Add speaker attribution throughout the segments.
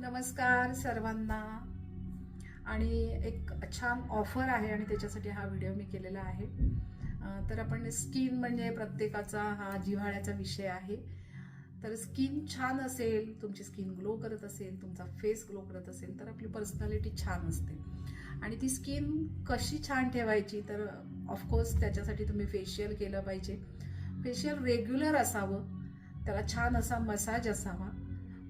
Speaker 1: नमस्कार सर्वांना. आणि एक छान ऑफर आहे आणि त्याच्यासाठी हा व्हिडिओ मी केलेला आहे. तर आपण स्किन म्हणजे प्रत्येकाचा हा जिव्हाळ्याचा विषय आहे. तर स्किन छान असेल तुमची स्किन ग्लो करत असेल तुमचा फेस ग्लो करत असेल तर आपली पर्सनॅलिटी छान असते. आणि ती स्किन कशी छान ठेवायची तर ऑफकोर्स त्याच्यासाठी तुम्ही फेशियल केलं पाहिजे. फेशियल रेग्युलर असावं त्याला छान असा मसाज असावा.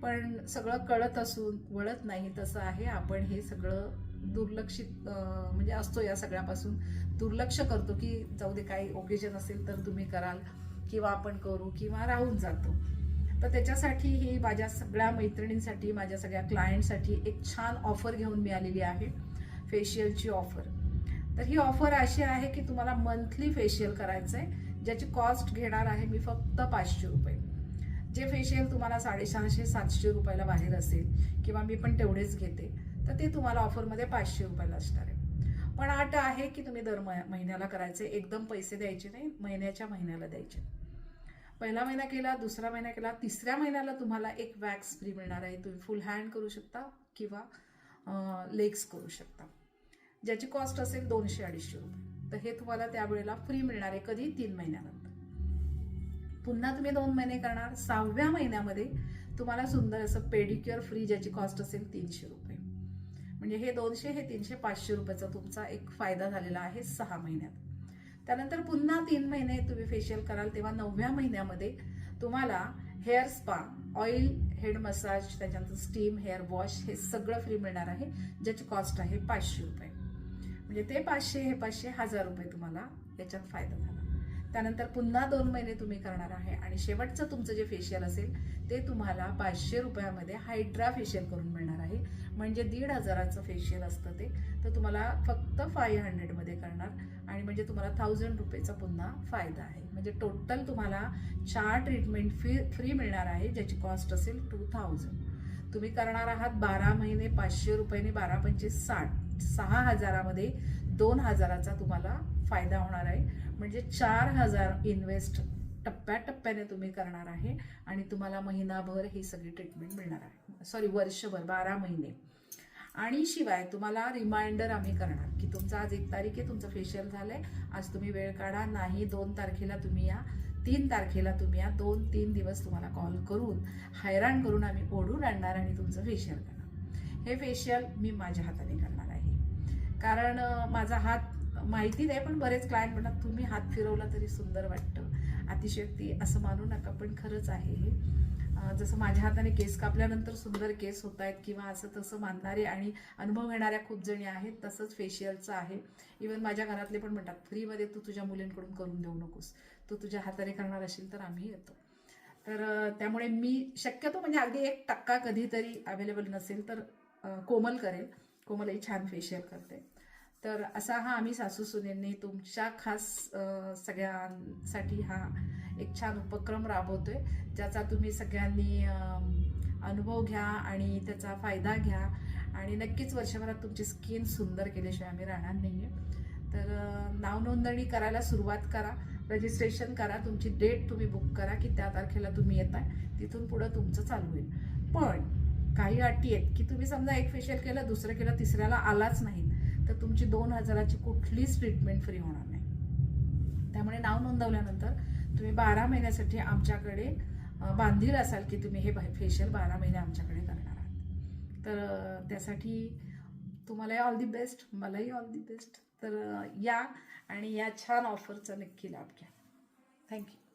Speaker 1: पण सगळं कळत असून वळत नाही तसं आहे. आपण हे सगळं दुर्लक्षित म्हणजे असतो या सगळ्यापासून. दुर्लक्ष करतो की जाऊ दे काही ओकेजन असेल तर तुम्ही कराल किंवा आपण करू किंवा राहून जातो. तर त्याच्यासाठी ही माझ्या सगळ्या मैत्रिणींसाठी माझ्या सगळ्या क्लायंटसाठी एक छान ऑफर घेऊन मिळालेली आहे. फेशियलची ऑफर तर ही ऑफर अशी आहे की तुम्हाला मंथली फेशियल करायचं आहे ज्याची कॉस्ट घेणार आहे मी फक्त पाचशे रुपये. जे फेशियल तुम्हाला साडेसहाशे सातशे रुपयाला बाहेर असेल किंवा मी पण तेवढेच घेते तर ते तुम्हाला ऑफरमध्ये पाचशे रुपयाला असणार आहे. पण अट आहे की तुम्ही दर महिन्याला करायचे एकदम पैसे द्यायचे नाही महिन्याच्या महिन्याला द्यायचे. पहिला महिना केला दुसरा महिना केला तिसऱ्या महिन्याला तुम्हाला एक वॅक्स फ्री मिळणार आहे. तुम्ही फुल हँड करू शकता किंवा लेग्स करू शकता. ज्याची कॉस्ट असेल दोनशे अडीचशे रुपये. तर हे तुम्हाला त्यावेळेला फ्री मिळणार आहे कधी? तीन महिन्यानंतर. पुन्हा तुम्ही दोन महिने करणार सहाव्या महिन्यामध्ये तुम्हाला सुंदर असं पेडिक्युअर फ्री ज्याची कॉस्ट असेल तीनशे रुपये. म्हणजे हे दोनशे हे तीनशे पाचशे रुपयाचा तुमचा एक फायदा झालेला आहे सहा महिन्यात. त्यानंतर पुन्हा तीन महिने तुम्ही फेशियल कराल तेव्हा नवव्या महिन्यामध्ये तुम्हाला hair spa oil head massage त्याच्यानंतर स्टीम हेअर वॉश हे सगळं फ्री मिळणार आहे ज्याची कॉस्ट आहे पाचशे रुपये. म्हणजे ते पाचशे हे पाचशे हजार रुपये तुम्हाला याच्यात फायदा झाला. त्यानंतर पुन्हा दोन महिने तुम्ही करणार आहे. आणि शेवटचं तुमचं जे फेशियल असेल ते तुम्हाला पाचशे रुपयामध्ये हायड्रा फेशियल करून मिळणार आहे. म्हणजे दीड हजाराचं फेशियल असतं ते. तर तुम्हाला फक्त फाय हंड्रेडमध्ये करणार. आणि म्हणजे तुम्हाला थाउजंड रुपयेचा पुन्हा फायदा आहे. म्हणजे टोटल तुम्हाला चार ट्रीटमेंट फी फ्री मिळणार आहे ज्याची कॉस्ट असेल टू थाउजंड तुम्ही करणार आहात बारा महिने पाचशे रुपयाने बारा पंचवीस साठ. सहा हजारामध्ये दोन हजाराचा तुम्हाला फायदा होणार आहे. म्हणजे चार हजार इन्व्हेस्ट टप्प्याटप्प्याने तुम्ही करणार आहे आणि तुम्हाला महिनाभर ही सगळी ट्रीटमेंट मिळणार आहे. सॉरी वर्षभर बारा महिने. आणि शिवाय तुम्हाला रिमाइंडर आम्ही करणार की तुमचा आज एक तारीख आहे तुमचं फेशियल झालं आहे आज तुम्ही वेळ काढा नाही दोन तारखेला तुम्ही या तीन तारखेला तुम्ही या दोन तीन दिवस तुम्हाला कॉल करून हैराण करून आम्ही ओढून आणणार आणि तुमचं फेशियल करणार. हे फेशियल मी माझ्या हाताने करणार आहे. कारण माझा हात माहिती नाही पण बरेच क्लायंट म्हणतात तुम्ही हात फिरवला तरी सुंदर वाटतं. अतिशयोक्ती असं मानू नका पण खरंच आहे हे. जसं माझ्या हाताने केस कापल्यानंतर सुंदर केस होत आहेत किंवा असं तसं मानणारे आणि अनुभव घेणाऱ्या खूप जणी आहेत तसंच फेशियलचं आहे. इवन माझ्या घरातले पण म्हणतात फ्रीमध्ये तू तुझ्या मुलींकडून करून देऊ नकोस. तू तुझ्या हाताने करणार असेल तर आम्ही येतो. तर त्यामुळे मी शक्यतो म्हणजे अगदी एक टक्का कधीतरी अवेलेबल नसेल तर कोमल करेल. कोमलही छान फेशियल करते. तर असा हा आम्ही सासू सुनेंनी तुमच्या खास सगळ्यांसाठी हा एक छान उपक्रम राबवतोय. ज्याचा तुम्ही सगळ्यांनी अनुभव घ्या आणि त्याचा फायदा घ्या. आणि नक्कीच वर्षभरात तुमची स्किन सुंदर केल्याशिवाय आम्ही राहणार नाही आहे तर नावनोंदणी करायला सुरुवात करा. रजिस्ट्रेशन करा. तुमची डेट तुम्ही बुक करा की त्या तारखेला तुम्ही येत आहे तिथून पुढं तुमचं चालू होईल. पण काही अटी आहेत की तुम्ही समजा एक फेशियल केलं दुसरं केलं तिसऱ्याला आलाच नाही. तर तुमची दोन हजाराची कुठलीच ट्रीटमेंट फ्री होणार नाही. त्यामुळे नाव नोंदवल्यानंतर तुम्ही बारा महिन्यासाठी आमच्याकडे बांधील असाल की तुम्ही हे फेशियल बारा महिने आमच्याकडे करणार आहात. तर त्यासाठी तुम्हालाही ऑल दी बेस्ट मलाही ऑल दी बेस्ट तर या आणि या छान ऑफरचा नक्की लाभ घ्या. थँक्यू